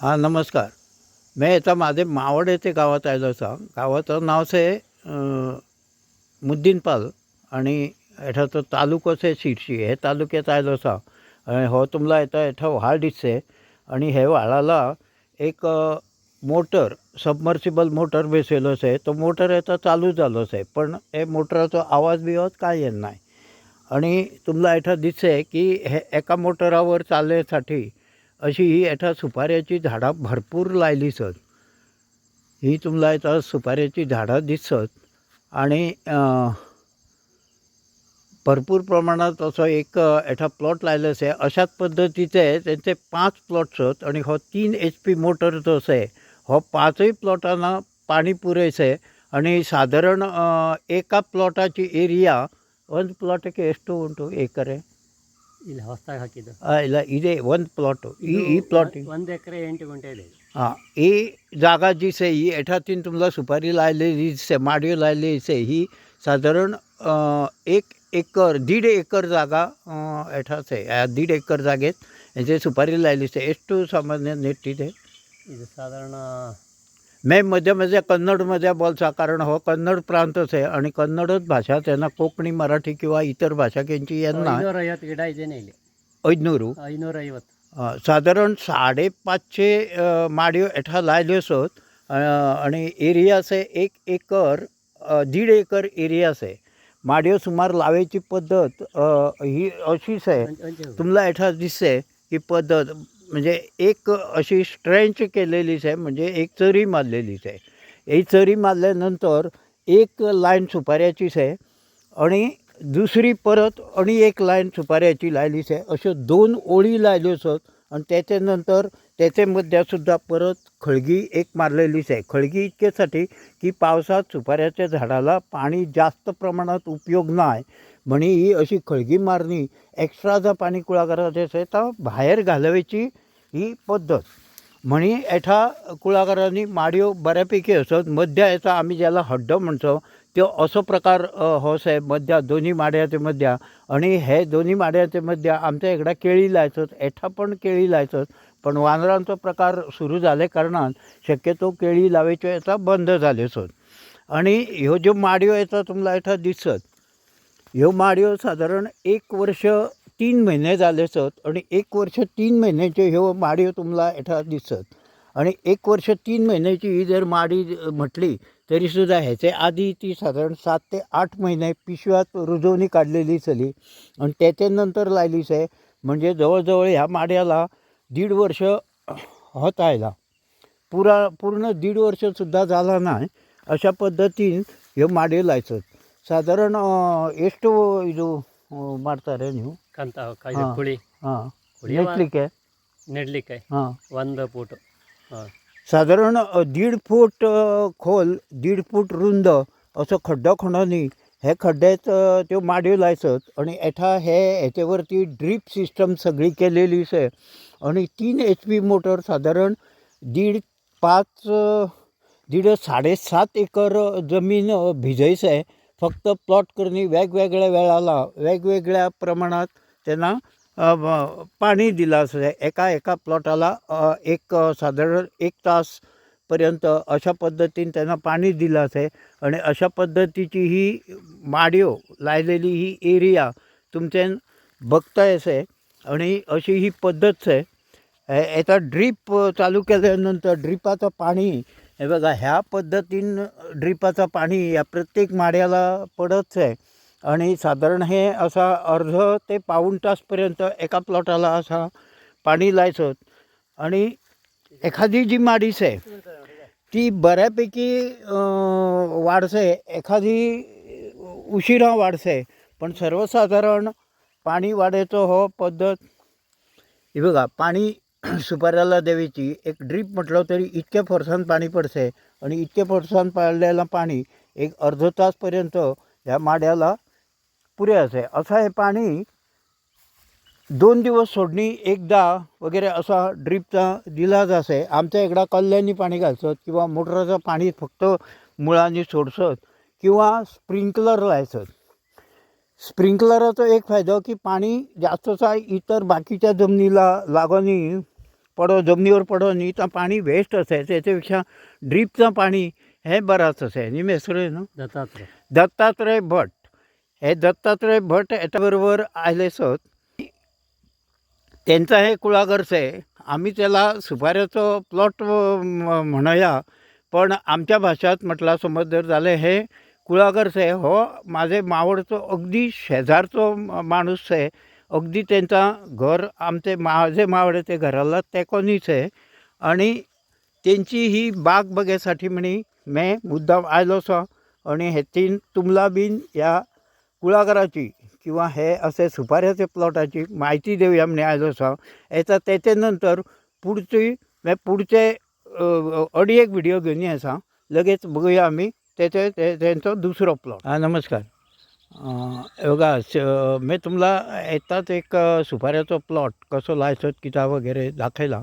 हां नमस्कार. मी आता माझे मावड येथे गावात आयलो आसा गावाचं नाव से मुद्दीनपाल आणि हेठाचो तालुको से शिरशी. हे तालुक्यात आयलो आसा आणि हो तुमला येता हेठा व्हाळ दिसचे आणि हे व्हाळाला एक मोटर सबमर्सिबल मोटर बेसेलो आहे तो मोटर येता चालू जालो आहे पण हे मोटराचो आवाज बिवाज काय येत नाही. आणि तुमला हेठा दिसते की हे एका मोटरावर चालण्यासाठी अशी ही येठा सुपाऱ्याची झाडां भरपूर लायली सत. ही तुमला येता सुपाऱ्याची झाडां दिसत आणि भरपूर प्रमाणात असो एक एठा प्लॉट लायलो असे. अशाच पद्धतीचे त्यांचे पाच प्लॉट्स आहेत आणि हो तीन एच पी मोटर जो असे हो पाचही प्लॉटांना पाणी पुरेसे. आणि साधारण एका प्लॉटाची एरिया वन प्लॉट के एस्टो एकर आहे. ಇಲ್ಲಿ ಹೊಸದಾಗಿ ಹಾಕಿದ್ದು ಆ, ಇಲ್ಲ ಇದೆ ಒಂದು ಪ್ಲಾಟು ಈ ಈ ಪ್ಲಾಟ್ ಒಂದು ಎಕರೆ ಎಂಟು ಗುಂಟೆ ಇದೆ हां ही जागा जी से ही एठातीन तुम्हाला सुपारी लायलेली दिसते माडयो लायलेली दिसते ही साधारण अ, एक एकर दीड एकर जागा अ, एठाच आहे ह्या दीड एकर जागेत ह्याचे सुपारी लायली दिसते ಎಷ್ಟು ಸಾಮಾನ್ಯ ನೆಟ್ಟಿದೆ ಇದು ಸಾಧಾರಣ मे मध्ये मध्ये कन्नडमध्ये बोलचा कारण हो कन्नड प्रांतच आहे आणि कन्नडच भाषा त्यांना कोकणी मराठी किंवा इतर भाषा किंची यांना ऐदनूरू साधारण साडे पाचशे माडयो एठा लायल्यो सोत आणि एरिया से एक एकर दीड एकर एरिया से माडयो सुमार लावायची पद्धत ही अशीच आहे. तुम्हाला एठा दिसते की पद्धत म्हणजे एक अशी स्ट्रेंच केलेलीच आहे म्हणजे एक चरी मारलेलीच आहे. ही चरी मारल्यानंतर एक लाईन सुपाऱ्याचीच आहे आणि दुसरी परत आणि एक लाईन सुपाऱ्याची लायलीच आहे. अशो दोन ओळी लायल्यो असत आणि त्याच्यानंतर त्याच्यामध्ये सुद्धा परत खळगी एक मारलेलीच आहे. खळगी इतकेसाठी की पावसात सुपाऱ्याच्या झाडाला पाणी जास्त प्रमाणात उपयोग नाही. म्हणी ही अशी खळगी मारणी एक्स्ट्रा जर पाणी कुळागराचें असेल तर भायर घालवायची ही पद्धत. म्हणी एठा कुळागरांनी माडयो बऱ्यापैकी असत मध्या याचा आम्ही ज्याला हड्डो म्हणतो तो असो प्रकार हो साहेब मध्या दोन्ही माड्याचे मध्या. आणि हे दोन्ही माड्याचे मध्या आमच्या इकडे केळी लायचत एठा पण केळी लायचत पण वानरांचो प्रकार सुरू जाले कारणान शक्यतो केळी लावायच्यो येता बंद जाल्यो असत. आणि ह्यो ज्यो माडयो येता तुमकां एठा दिसत ह्यो माडयो सादारण एक वर्ष तीन महिने जाले सत आणि एक वर्ष तीन म्हयन्याच्यो ह्यो माडयो तुमकां एठा दिसत. आणि एक वर्ष तीन महिन्याची ही जर माडी म्हटली तरी सुद्धा हेचे आधी ती साधारण सात ते आठ महिने पिशव्यात रुजवणी काढलेली चली आणि त्याच्यानंतर लायलीच आहे म्हणजे जवळजवळ ह्या माड्याला दीड वर्ष होत आयला. पुरा पूर्ण दीड वर्षसुद्धा झाला नाही अशा पद्दतीन ह्यो माड्यो लायचत ಸಾಧಾರಣ ಎಷ್ಟು ಇದು ಆ, ಮಾಡ್ತಾರೆ ನೀವು ಕಂತ ಕ- ಹಾ. ಇದು ಕುಳಿ ಹಾಂ ಕುಳಿಯವ ನೆಟ್ಲಿಕ್ಕೆ ನೆಡ್ಲಿಕ್ಕೆ हां ಒಂದು ಫೂಟು ಹಾಂ साधारण अ, दीड फूट अ, खोल दीड फूट रुंद असो खड्डो खणोनी हे खड्ड्यात अ, त्यो माडयो लायसत आणि एठा हे ह्याच्यावरती ड्रीप सिस्टम सगळी केलेली आहे आणि तीन एच पी मोटर साधारण दीड पाच अ, दीड साडेसात एकर जमीन अ, भिजयच आहे फक्त प्लॉट करणी वेगवेगळ्या वेळाला वेगवेगळ्या प्रमाणात त्यांना पाणी दिलं असं एका एका प्लॉटाला एक साधारण एक तासपर्यंत अशा पद्धतीने त्यांना पाणी दिलं असे आणि अशा पद्धतीची ही माडयो लायलेली ही एरिया तुमचे बघताय असे आणि अशी ही पद्धत आहे. याचा ड्रीप चालू केल्यानंतर ड्रिपाचं पाणी हे बघा ह्या पद्धतीनं ड्रिपाचं पाणी या प्रत्येक माड्याला पडतच आहे. आणि साधारण हे असा अर्ध ते पाऊण तासपर्यंत एका प्लॉटाला असा पाणी लायचं. आणि एखादी जी माडीस आहे ती बऱ्यापैकी वाढसे एखादी उशिरा वाढसे पण सर्वसाधारण पाणी वाढायचं हो पद्धत हे बघा पाणी सुपाऱ्याला द्यावीची एक ड्रीप म्हटलं तरी इतक्या फोर्सान पाणी पडते आणि इतक्या फोर्सान पाडलेलं पाणी एक अर्ध तासपर्यंत ह्या माड्याला पुरे असे असं हे पाणी दोन दिवस सोडणी एकदा वगैरे असा ड्रीपचा दिला जासे आमच्या इकडं कल्ल्यांनी पाणी घालसत किंवा मोटराचं पाणी फक्त मुळांनी सोडसत किंवा स्प्रिंकलर लायसत स्प्रिंकलराचो एक फायदो की पाणी जास्तचा इतर बाकीच्या जमनीला लागोनी पडो जमनीवर पडो न्ही तर पाणी वेस्ट असे त्याच्यापेक्षा ड्रीपचं पाणी हे बराच असे मेसरे न्हू दत्तात्रय. दत्तात्रय भट. हे दत्तात्रय भट याच्याबरोबर आले सत त्यांचा हे कुळागरच आहे आम्ही त्याला सुपाऱ्याचं प्लॉट म्हणूया पण आमच्या भाषात म्हटला समज जर झाले हे कुळागर आहे. हो माझे मावडचो अगदी शेजारचो माणूस आहे. अगदी त्यांचा घर आमचे माझे मावडे ते घराला तेकोनीच आहे. आणि त्यांची ही बाग बघ्यासाठी म्हणी मैं मुद्दाम आयलो सो. आणि हेतीन तुमला बीन या कुळागराची किंवा हे असे सुपाऱ्याचे प्लॉटाची माहिती देऊया म्हणे आयलो सो. याचा त्याच्यानंतर पुढची म्हणजे पुढचे अडी एक व्हिडिओ घेऊन येसा लगेच बघूया आम्ही. त्याचे ते त्यांचा दुसरो प्लॉट हां नमस्कार. बघा मी तुम्हाला येताच एक सुपाऱ्याचो प्लॉट कसो लायसत किता वगैरे दाखयला.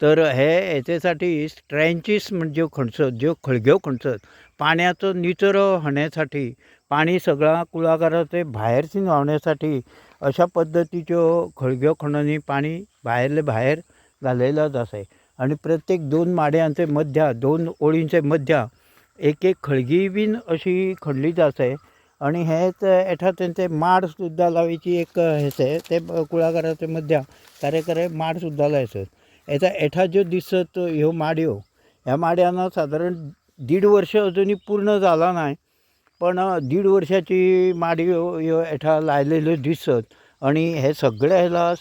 तर हे याच्यासाठी स्ट्रँचीस म्हणजे खणसत ज्यो खळग्यो खणसत पाण्याचो निचरो होण्यासाठी पाणी सगळा कुळागराचे बाहेरसून वाहण्यासाठी अशा पद्धतीच्यो खळग्यो खणनी पाणी बाहेरले बाहेर घालयलं असे आणि प्रत्येक दोन माड्यांचे मध्या दोन ओळींचे मध्या एक एक खळगी बीन अशी खणली जाते. आणि हेच एठा तेंचे माड सुद्दां लावायची एक हेचे ते कुळागराचे मध्या कार्यकरे माड सुद्दां लायसत याचा एठा ज्यो दिसत ह्यो माडयो ह्या माड्यांना साधारण दीड वर्ष अजूनही पूर्ण झाला नाही. पण दीड वर्षाची माडयो ह्यो एठा लायलेल्यो दिसत. आणि हे सगळ्या ह्याला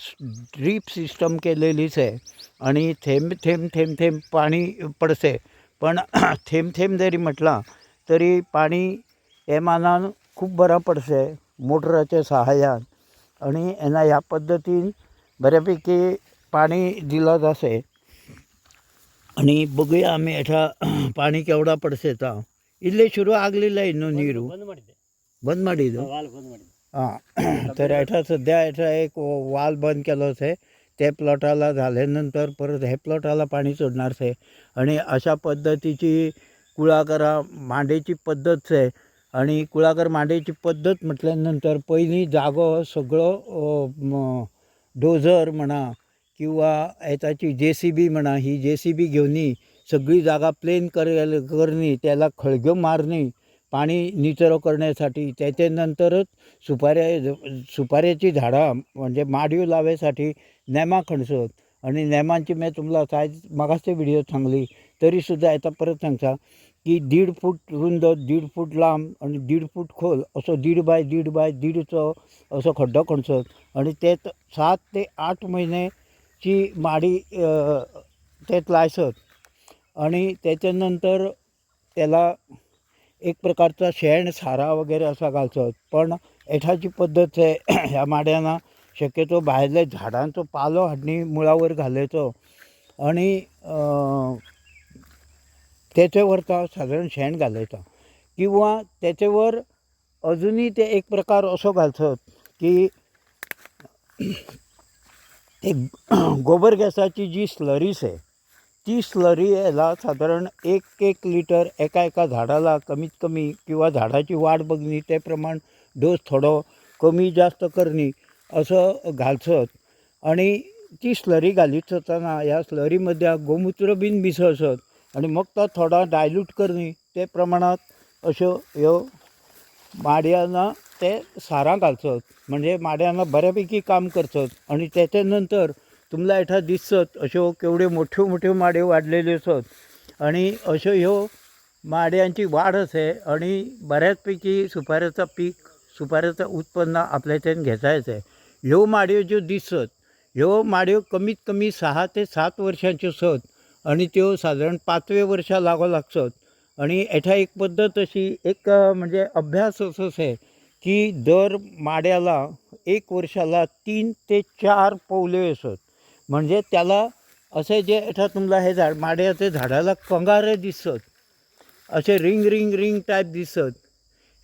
ड्रीप सिस्टम केलेलीच आहे. आणि थेंब थेंब थेंब थेंब पाणी पडसे पण थेंब थेंब जरी म्हटला तरी पाणी हे मानान खूप बरा पडसे मोटराच्या सहाय्यान आणि यांना ह्या पद्धतीन बऱ्यापैकी पाणी दिलं जासे आणि बघूया आम्ही एठा पाणी केवढा पडसे ता इल्ले शुरू ಆಗಲಿಲ್ಲ ಇನ್ನೂ ನೀರು ಬಂದ್ ಮಾಡಿದ್ದೆ ಬಂದ್ ಮಾಡಿದ್ದು ವಾಲ್ ಬಂದ್ ಮಾಡಿದ್ದೆ हां तर एठा सध्या एठा एक वाल बंद केलो आहे त्या प्लॉटाला झाल्यानंतर परत हे प्लॉटाला पाणी सोडणार आहे. आणि अशा पद्धतीची कुळागरा मांडेची पद्धत आहे. आणि कुळागर मांडेची पद्धत म्हटल्यानंतर पहिली जागो सगळो डोजर डोझर म्हणा किंवा याची जे सी बी म्हणा ही जे सी बी घेवनी सगळी जागा प्लेन कर करणे त्याला खळग्यो मारणे पाणी निचरो करण्यासाठी त्याच्यानंतरच सुपाऱ्या सुपाऱ्याची झाडां म्हणजे माडयो लावायसाठी नेमा खणसत. आणि नेमांची मी तुम्हाला सायज मागासचे व्हिडिओ सांगली तरी सुद्धा आता परत सांगता की दीड फूट रुंद दीड फूट लांब आणि दीड फूट खोल असो दीड बाय दीड बाय दीडचो असो खड्डो खणसत. आणि तेत सात ते आठ महिन्याची माडी अ, तेत लायसत. आणि त्याच्यानंतर त्याला एक प्रकारचा शेण सारा वगैरे असा घालतो. पण एठाची पद्धत आहे ह्या माड्यांना शक्यतो भायल्या झाडांचो पालो हाडणी मुळावर घालायचो. आणि अं, त्याच्यावर साधारण शेण घालायचा. किंवा त्याच्यावर अजूनही ते एक प्रकार असो घालतात की ते गोबर गॅसाची जी स्लरीस आहे ती स्लरी याला साधारण एक एक लिटर एका एका झाडाला कमीत कमी किंवा झाडाची वाढ बघणे ते प्रमाण डोस थोडो कमी जास्त करणे असं घालचत आणि ती स्लरी घालीत असताना ह्या स्लरीमध्ये गोमूत्र बीन मिसळसत आणि मग तो थोडा डायल्यूट करणे ते प्रमाणात अश्यो ह्यो माड्यांना ते सारां घालचत म्हणजे माड्यांना बऱ्यापैकी काम करचत आणि त्याच्यानंतर तुमला एठा दिसत अश्यो हो केवढ्यो मोठ्यो मोठ्यो माड्यो वाडलेल्यो असत आणि अश्यो ह्यो माड्यांची वाढ असे आणि बऱ्याचपैकी सुपाऱ्याचा पीक सुपाऱ्याचं उत्पन्न आपल्याच्यान घेतायच आहे. ह्यो माड्यो ज्यो दिसत ह्यो माड्यो कमीत कमी सहा ते सात वर्सांच्यो सत आणि त्यो साधारण पाचवे वर्षा लागो लागसत आणि एठा एक पद्धत अशी एक म्हणजे अभ्यास असो आहे की दर माड्याला एक वर्षाला तीन ते चार पौले असत. म्हणजे त्याला असे जे एठा तुमला हे झाड माड्याचे झाडाला कंगारे दिसत असे रिंग रिंग रिंग टाईप दिसत.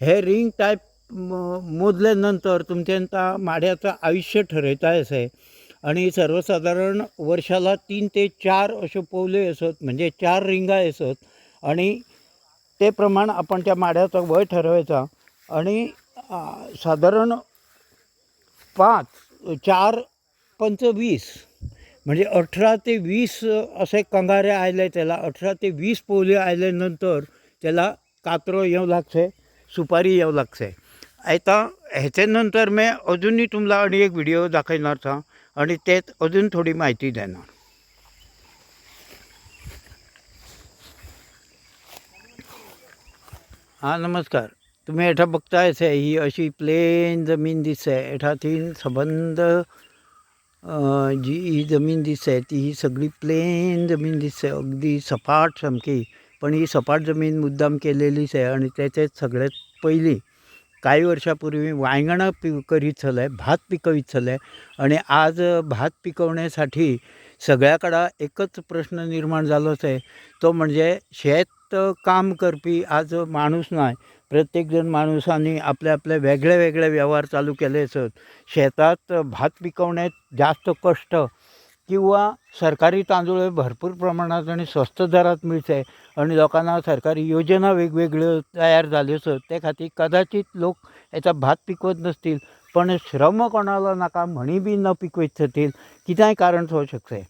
हे रिंग टाईप मोजल्यानंतर तुमच्या माड्याचं आयुष्य ठरवता असे आणि सर्वसाधारण वर्षाला तीन ते चार असे पोवले असत म्हणजे चार रिंगा असत. आणि ते प्रमाण आपण त्या माड्याचा वय ठरवायचा. आणि साधारण पाच चार पंचवीस म्हणजे अठरा ते वीस असे कंगारे आयले त्याला अठरा ते वीस पोले आल्यानंतर त्याला कात्रो येऊ लागते सुपारी येऊ लागते आता ह्याच्यानंतर मी अजूनही तुम्हाला आणि एक व्हिडिओ दाखवणार था आणि त्यात अजून थोडी माहिती देणार. हां नमस्कार. तुम्ही एठा बघतायच आहे ही अशी प्लेन जमीन दिसते. एठा तीन सबंध जी ही जमीन दिसते ती ही सगळी प्लेन जमीन दिसते अगदी सपाट सामकी पण ही सपाट जमीन मुद्दाम केलेलीच आहे आणि त्याच्यात सगळ्यात पहिली काही वर्षापूर्वी वायंगणं पि करीत चाललं आहे भात पिकवीत चाललं आहे आणि आज भात पिकवण्यासाठी सगळ्याकडं एकच प्रश्न निर्माण झालोच आहे. तो म्हणजे शेत काम करपी आज माणूस नाही प्रत्येकजण माणसांनी आपल्या आपले वेगळे वेगळे व्यवहार चालू केले असत. शेतात भात पिकवण्यात जास्त कष्ट किंवा सरकारी तांदूळ हे भरपूर प्रमाणात आणि स्वस्त दरात मिळते आणि लोकांना सरकारी योजना वेगवेगळ्यो तयार झाल्यो असत. त्या खातीर कदाचित लोक याचा भात पिकवत नसतील पण श्रम कोणाला नाका म्हणी बी न पिकवत असतील कितेंय कारण होऊ शकते.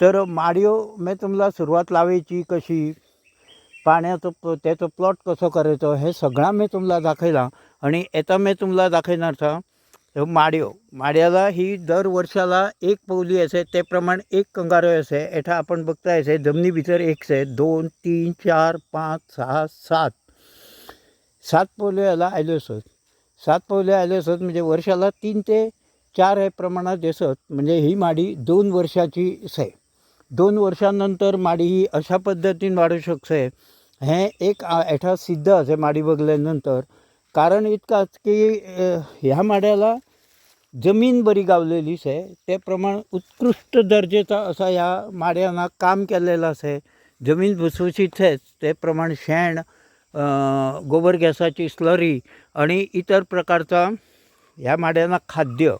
तर माडयो मी तुम्हाला सुरुवात लावायची कशी? पाण्याचं त्याचं प्लॉट कसं करायचं हे सगळा मी तुम्हाला दाखयला आणि येता मी तुम्हाला दाखयणार था माड्यो माडयो. माड्याला ही दर वर्षाला एक पवली असे ते प्रमाण एक कंगारो असे एठा आपण बघताय असे जमनी भितर एक से दोन तीन चार पाच सहा सात. सात पवल्यो याला आयल्यो असत सात पवल्यो आयल्यो असत म्हणजे वर्षाला तीन ते चार हे प्रमाणात असत म्हणजे ही माडी दोन वर्षाची असे. दोन वर्षांनंतर माडी ही अशा पद्धतीने वाढू शकते. हे एक आ- सिद्ध असे माडी बघल्यानंतर कारण इतकाच की ह्या माड्याला जमीन बरी गावलेलीच आहे. ते प्रमाण उत्कृष्ट दर्जेचा असा ह्या माड्यांना काम केलेलं असे. जमीन भुसभुशीत आहेच ते प्रमाण शेण गोबर गॅसाची स्लरी आणि इतर प्रकारचा ह्या माड्यांना खाद्य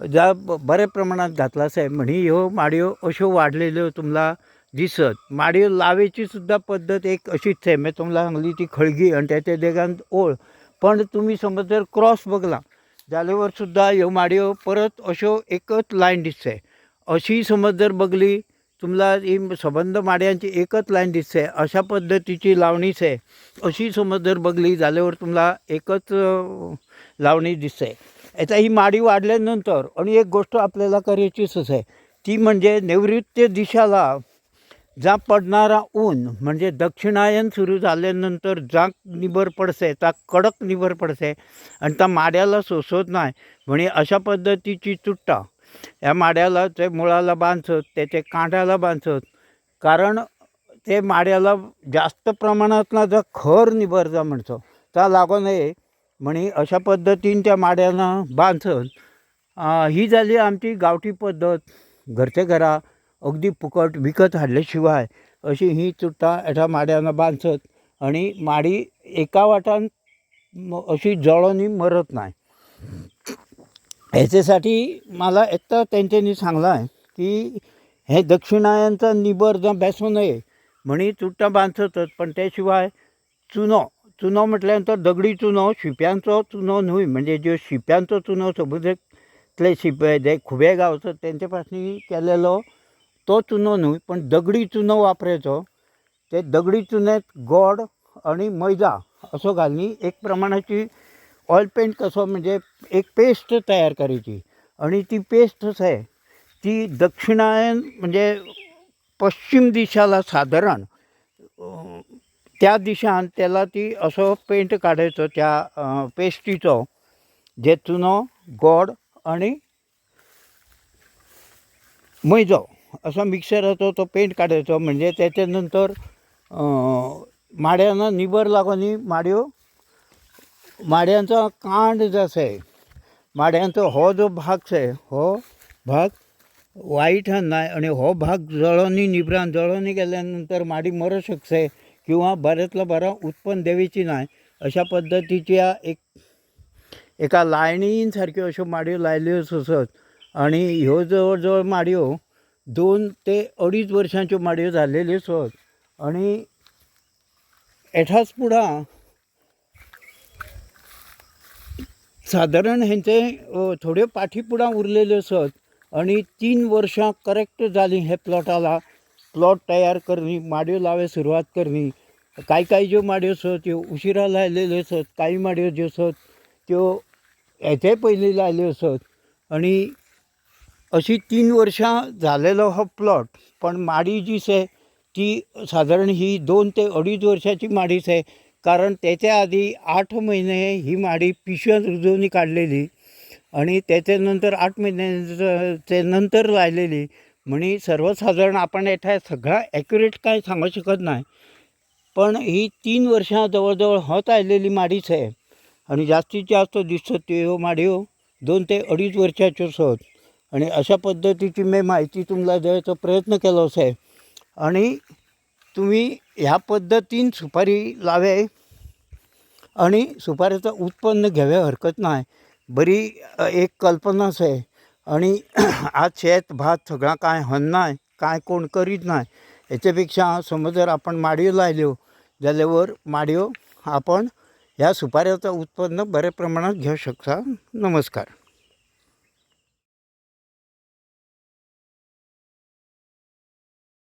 ज्या बऱ्या प्रमाणात घातला आहे म्हणी ह्यो माडयो हो, अश्यो वाढलेल्यो हो तुम्हाला दिसत. माडयो हो लावेची सुद्धा पद्धत एक अशीच आहे मी तुम्हाला सांगली ती खळगी आणि त्याच्या देगान ओळ. पण तुम्ही समज जर क्रॉस बघला जाल्यावर सुद्धा ह्यो माडयो परत अश्यो एकच लायन दिसते. अशी समज जर बघली तुम्हाला ही संबंध माड्यांची एकच लाईन दिसते अशा पद्धतीची लावणीच आहे. अशी समज जर बघली जाल्यावर तुम्हाला एकच लावणी दिसते. आता ही माडी वाढल्यानंतर आणि एक गोष्ट आपल्याला करायचीच आहे ती म्हणजे नैऋत्य दिशाला जा पडणारा ऊन म्हणजे दक्षिणायन सुरू झाल्यानंतर जा निबर पडसे त्या कडक निबर पडसे आणि त्या माड्याला सोसत नाही. म्हणे अशा पद्धतीची चुट्टा या माड्याला ते मुळाला बांधत त्याचे कांड्याला बांधत कारण ते माड्याला जास्त प्रमाणात ना जर खर निबर जा म्हणतो त्या लागू नये. म्हणे अशा पद्धतीन त्या माड्यांना बांधत ही झाली आमची गावठी पद्धत. घरच्या घरा अगदी फुकट विकत हाडल्याशिवाय अशी ही चुट्टां एका माड्यांना बांधत आणि माडी एका वाटान अशी जळोनी मरत नाही. ह्याच्यासाठी मला एकदा त्यांच्यानी सांगला आहे की हे दक्षिणायनचा निबर जर बेसू नये. म्हणी चुट्टां बांधतच पण त्याशिवाय चुनो चुनो म्हटल्यानंतर दगडी चुनो शिप्यांचो चुनो न्हय म्हणजे ज्यो शिप्यांचो चुनो समुद्रातले शिपे जे खुबे गावतात तेंचे पासून केलेलो तो चुनो न्हय पण दगडी चुनो वापरायचो. ते दगडी चुनेत गोड आणि मैदा असो घालनी एक प्रमाणाची ऑइल पेंट कसो म्हणजे एक पेस्ट तयार करायची. आणि ती पेस्ट आहे ती दक्षिणायन म्हणजे पश्चिम दिशाला साधारण त्या दिशान त्याला ती असो पेंट काढायचो त्या पेस्टीचो जे चुनो गोड आणि मैजो असा मिक्सराचो तो पेंट काढायचो. म्हणजे त्याच्यानंतर अं, माड्यांना निबर लागून माड्यो माड्यांचा कांड जसं आहे माड्यांचो हो जो भाग आहे हो भाग वाईट नाही आणि हो भाग जळोनी निबरान जळोनी गेल्यानंतर माडी मरू शकते. किंवा बऱ्यातला बरा उत्पन्न देवीची नाही अशा पद्धतीच्या एक एका लायणीन सारक्यो अश्यो माडयो लायल्यो असत. आणि ह्यो जवळ जवळ माडयो दोन ते अडीच वर्सांच्यो माडयो जाल्लेल्यो असत. आणि एठाच पुढा साधारण हेंचे थोड्यो पाठीपुडा उरलेल्यो असत. आणि तीन वर्सां करेक्ट जालीं हे प्लॉटाला प्लॉट तयार करणी माडयो लावे सुरवात करणी. कांय कांय ज्यो माडयो आसत त्यो उशिरा लायलेल्यो आसत कांय माडयो ज्यो आसत त्यो हेचे पयलीं लायल्यो आसत आनी अशी तीन वर्सां जालेलो हो प्लॉट पण माडी जी से ती सादारण ही दोन ते अडीच वर्साची माडीच आहे. कारण त्याच्या आधी आठ महिने ही माडी पिशव्यात रुजवणी काढलेली आणि त्याच्यानंतर आठ महिन्याचे नंतर लायलेली म्हणी सर्वसाधारण आपण येथे सगळा ॲक्युरेट काय सांगू शकत नाही. पण ही तीन वर्सां जवळ जवळ होत आलेली माडीच आहे आणि जास्तीत जास्त दिसतात त्यो माडयो हो. दोन ते अडीच वर्षाच्यो सोत आणि अशा पद्धतीची मी माहिती तुम्हाला द्यायचा प्रयत्न केलो हो आहे आणि तुम्ही ह्या पद्धतीन सुपारी लावे. आणि सुपारीचं उत्पन्न घ्यावे हरकत नाही. बरी एक कल्पनाच आहे आणि आज शेत भात सगळा काय हन्नाय काय कोण करीत नाही याच्यापेक्षा समज जर आपण माडयो लायल्यो जाल्यावर माडयो आपण ह्या सुपाऱ्याचं उत्पन्न बऱ्या प्रमाणात घेऊ शकता. नमस्कार.